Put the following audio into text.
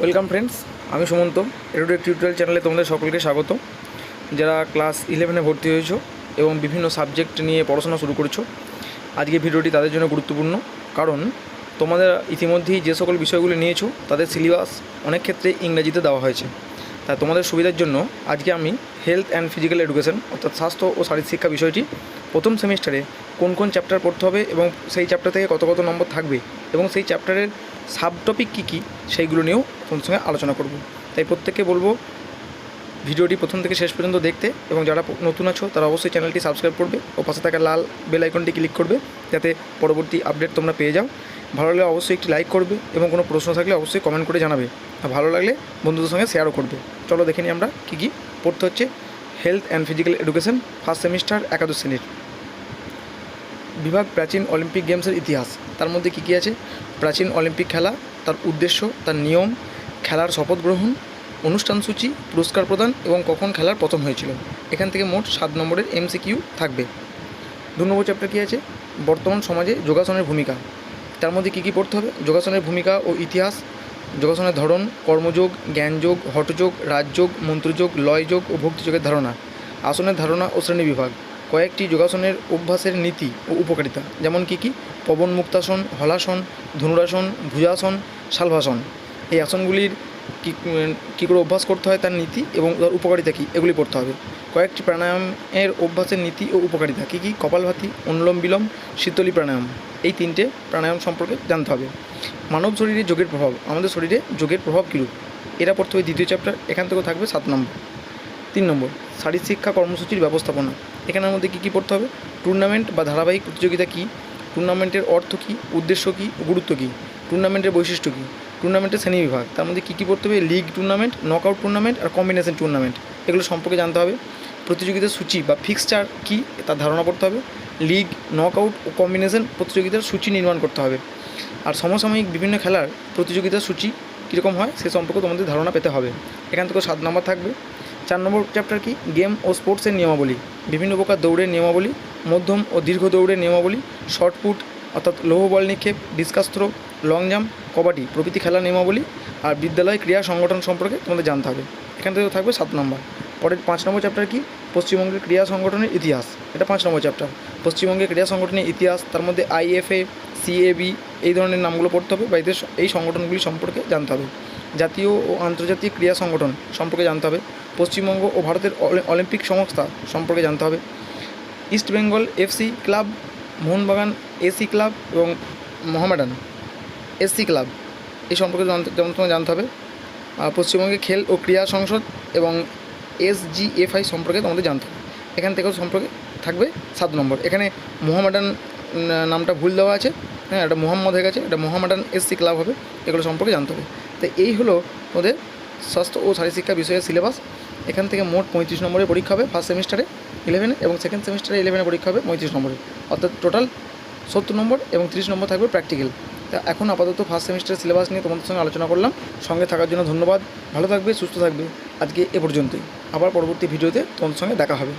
Welcome friends, আমি Sumanta. এরোডেক tutorial চ্যানেলে তোমাদের সকলকে স্বাগত। যারা ক্লাস ইলেভেনে ভর্তি হয়েছো এবং বিভিন্ন সাবজেক্ট নিয়ে পড়াশোনা শুরু করেছ আজকে ভিডিওটি তাদের জন্য গুরুত্বপূর্ণ। কারণ তোমাদের ইতিমধ্যেই যে সকল বিষয়গুলো নিয়েছো, তাদের সিলেবাস অনেক ক্ষেত্রে ইংরেজিতে দেওয়া হয়েছে। তাই তোমাদের সুবিধার জন্য আজকে আমি হেলথ অ্যান্ড ফিজিক্যাল এডুকেশন অর্থাৎ স্বাস্থ্য ও শারীরিক শিক্ষা বিষয়টি প্রথম সেমিস্টারে কোন কোন চ্যাপ্টার পড়তে হবে এবং সেই চ্যাপ্টার থেকে কত কত নম্বর থাকবে এবং সেই চ্যাপ্টারের সাব টপিক কী কী, সেইগুলো নিয়েও তোমাদের সঙ্গে আলোচনা করব। তাই প্রত্যেককে বলব, ভিডিওটি প্রথম থেকে শেষ পর্যন্ত দেখতে এবং যারা নতুন আছো, তারা অবশ্যই চ্যানেলটি সাবস্ক্রাইব করবে ও পাশে থাকা লাল বেল আইকনটি ক্লিক করবে যাতে পরবর্তী আপডেট তোমরা পেয়ে যাও। ভালো লাগলে অবশ্যই একটি লাইক করবে এবং কোনো প্রশ্ন থাকলে অবশ্যই কমেন্ট করে জানাবে। আর ভালো লাগলে বন্ধুদের সঙ্গে শেয়ারও করবে। চলো দেখে নিই আমরা কী কী পড়তে হচ্ছে। Health and physical education first semester একাদশ শ্রেণির। বিভাগ প্রাচীন অলিম্পিক গেমসের ইতিহাস। তার মধ্যে কী কী আছে? প্রাচীন অলিম্পিক খেলা, তার উদ্দেশ্য, তার নিয়ম, খেলার শপথ গ্রহণ, অনুষ্ঠান সূচি, পুরস্কার প্রদান এবং কখন খেলার পতন হয়েছিল। এখান থেকে মোট সাত নম্বরের এমসিকিউ থাকবে। দু নম্বর চ্যাপ্টার কী আছে? বর্তমান সমাজে যোগাসনের ভূমিকা। তার মধ্যে কী কী পড়তে হবে? যোগাসনের ভূমিকা ও ইতিহাস, যোগাসনের ধরন, কর্মযোগ, জ্ঞানযোগ, হঠযোগ, রাজযোগ, মন্ত্রযোগ, লয়যোগ ও ভক্তিযোগের ধারণা, আসনের ধারণা ও শ্রেণি বিভাগ। কয়েকটি যোগাসনের অভ্যাসের নীতি ও উপকারিতা, যেমন কী কী? পবন মুক্তাসন, হলাসন, ধনুরাসন, ভুজাসন শালভাসন এই আসনগুলির কী কী করে অভ্যাস করতে হয় তার নীতি এবং তার উপকারিতা কী, এগুলি পড়তে হবে। কয়েকটি প্রাণায়ামের অভ্যাসের নীতি ও উপকারিতা কী কী? কপালভাতি, অনুলোম বিলোম, শীতলী প্রাণায়াম। এই তিনটে প্রাণায়াম সম্পর্কে জানতে হবে। মানব শরীরে যোগের প্রভাব, আমাদের শরীরে যোগের প্রভাব কীরূপ? এরা পড়তে হবে দ্বিতীয় চ্যাপ্টার এখান থেকেও থাকবে সাত নম্বর। তিন নম্বর শারীর শিক্ষা কর্মসূচির ব্যবস্থাপনা। এখানের মধ্যে কী কী পড়তে হবে? টুর্নামেন্ট বা ধারাবাহিক প্রতিযোগিতা কী? টুর্নামেন্টের অর্থ কী? উদ্দেশ্য কী? গুরুত্ব কী? টুর্নামেন্টের বৈশিষ্ট্য কী? টুর্নামেন্টের শ্রেণি বিভাগ। তার মধ্যে কী কী পড়তে হবে? লিগ টুর্নামেন্ট নকআউট টুর্নামেন্ট আর কম্বিনেশন টুর্নামেন্ট এগুলো সম্পর্কে জানতে হবে। প্রতিযোগিতার সূচি বা ফিক্সচার কী? তার ধারণা করতে হবে। লিগ নকআউট ও কম্বিনেশন প্রতিযোগিতার সূচি নির্মাণ করতে হবে। আর সমসাময়িক বিভিন্ন খেলার প্রতিযোগিতার সূচি কীরকম হয়, সে সম্পর্কে তোমাদের ধারণা পেতে হবে। এখান থেকে সাত নম্বর থাকবে। চার নম্বর চ্যাপ্টার কি? গেম ও স্পোর্টসের নিয়মাবলী। বিভিন্ন প্রকার দৌড়ের নিয়মাবলী, মধ্যম ও দীর্ঘ দৌড়ের নিয়মাবলী শর্ট পুট অর্থাৎ লৌহ বল নিক্ষেপ discus throw long jump kabaddi প্রভৃতি খেলার নিয়মাবলী আর বিদ্যালয় ক্রীড়া সংগঠন সম্পর্কে তোমাদের জানতে হবে। এখান থেকে থাকবে সাত নম্বর। পরের পাঁচ নম্বর চ্যাপ্টার কি? পশ্চিমবঙ্গের ক্রীড়া সংগঠনের ইতিহাস। এটা পাঁচ নম্বর চ্যাপ্টার পশ্চিমবঙ্গের ক্রীড়া সংগঠনের ইতিহাস, তার মধ্যে আইএফএ সিএবি এই ধরনের নামগুলো পড়তে হবে বা এই সংগঠনগুলি সম্পর্কে জানতে হবে। জাতীয় ও আন্তর্জাতিক ক্রীড়া সংগঠন সম্পর্কে জানতে হবে। পশ্চিমবঙ্গ ও ভারতের অলিম্পিক সংস্থা সম্পর্কে জানতে হবে। East Bengal FC club, Mohun Bagan AC club এবং মোহামেডান এসসি ক্লাব, এই সম্পর্কে তোমার জানতে হবে। পশ্চিমবঙ্গে খেল ও ক্রীড়া সংসদ এবং এসজিএফআই সম্পর্কে তোমাদের জানতে হবে। এখান থেকেও সম্পর্কে থাকবে সাত নম্বর। এখানে মোহামেডান নামটা ভুল দেওয়া আছে। হ্যাঁ এটা মোহাম্মদ হয়ে গেছে, এটা মোহামেডান এসসি ক্লাব হবে, এগুলো সম্পর্কে জানতে হবে। তো এই হলো ওদের স্বাস্থ্য ও শারীরশিক্ষা বিষয়ের সিলেবাস। এখান থেকে মোট পঁয়ত্রিশ নম্বরের পরীক্ষা হবে ফার্স্ট সেমিস্টারে ইলেভেনে এবং সেকেন্ড সেমিস্টারে ইলেভেনে পরীক্ষা হবে পঁয়ত্রিশ নম্বরে। অর্থাৎ টোটাল সত্তর নম্বর এবং তিরিশ নম্বর থাকবে প্র্যাকটিক্যাল তা এখন আপাতত ফার্স্ট সেমিস্টারের সিলেবাস নিয়ে তোমাদের সঙ্গে আলোচনা করলাম। সঙ্গে থাকার জন্য ধন্যবাদ। ভালো থাকবে, সুস্থ থাকবে। আজকে এ পর্যন্তই। আবার পরবর্তী ভিডিওতে তোমাদের সঙ্গে দেখা হবে।